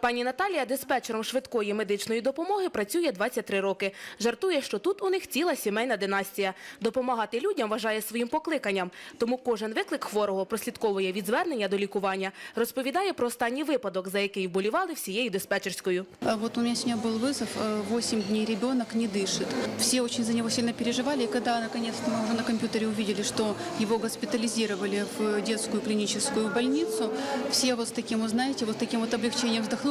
Пані Наталія диспетчером швидкої медичної допомоги працює 23 роки. Жартує, що тут у них ціла сімейна династія. Допомагати людям вважає своїм покликанням. Тому кожен виклик хворого прослідковує від звернення до лікування. Розповідає про останній випадок, за який вболівали всією диспетчерською. А Вот у меня сегодня был вызов, 8 дней ребенок не дышит. Все очень за него сильно переживали, и когда наконец-то мы уже на компьютере увидели, что его госпитализировали в детскую клиническую больницу, все вот с таким, вот, знаете, вот таким вот облегчением вздохнули,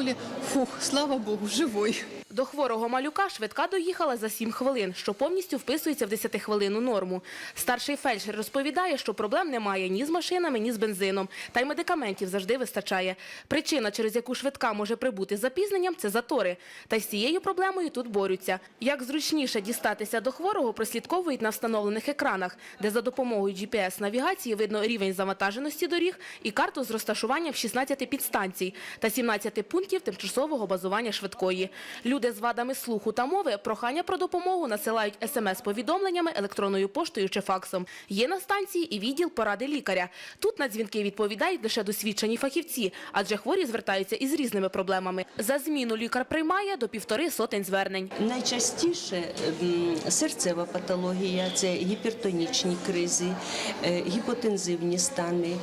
фух, слава богу, живой. До хворого малюка швидка доїхала за 7 хвилин, що повністю вписується в 10-хвилинну норму. Старший фельдшер розповідає, що проблем немає ні з машинами, ні з бензином, та й медикаментів завжди вистачає. Причина, через яку швидка може прибути з запізненням, це затори. Та з цією проблемою тут борються. Як зручніше дістатися до хворого, прослідковують на встановлених екранах, де за допомогою GPS-навігації видно рівень завантаженості доріг і карту з розташуванням 16 підстанцій та 17 пунктів тимчасового базування швидкої. Люди з вадами слуху та мови прохання про допомогу насилають смс-повідомленнями, електронною поштою чи факсом. Є на станції і відділ поради лікаря. Тут на дзвінки відповідають лише досвідчені фахівці, адже хворі звертаються із різними проблемами. За зміну лікар приймає до півтори сотень звернень. Найчастіше серцева патологія, це гіпертонічні кризи, е, гіпотензивні стани,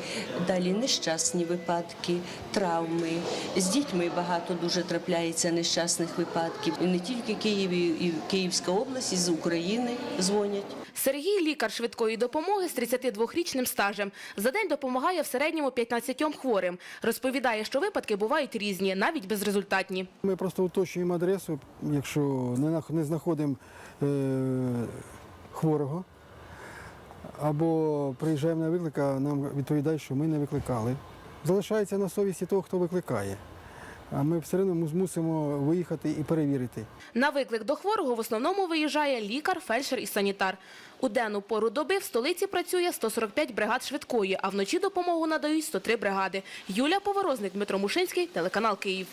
далі нещасні випадки, травми. З дітьми багато дуже трапляється нещасних випадків. І не тільки Києві, і Київська область, і з України дзвонять. Сергій – лікар швидкої допомоги з 32-річним стажем. За день допомагає в середньому 15 хворим. Розповідає, що випадки бувають різні, навіть безрезультатні. Ми просто уточнюємо адресу, якщо не знаходимо е, хворого, або приїжджаємо на виклик, а нам відповідають, що ми не викликали. Залишається на совісті того, хто викликає. А ми все одно мус- мусимо виїхати і перевірити. На виклик до хворого в основному виїжджає лікар, фельдшер і санітар. У денну пору доби в столиці працює 145 бригад швидкої, а вночі допомогу надають 103 бригади. Юлія Поворозник, Дмитро Мушинський, телеканал Київ.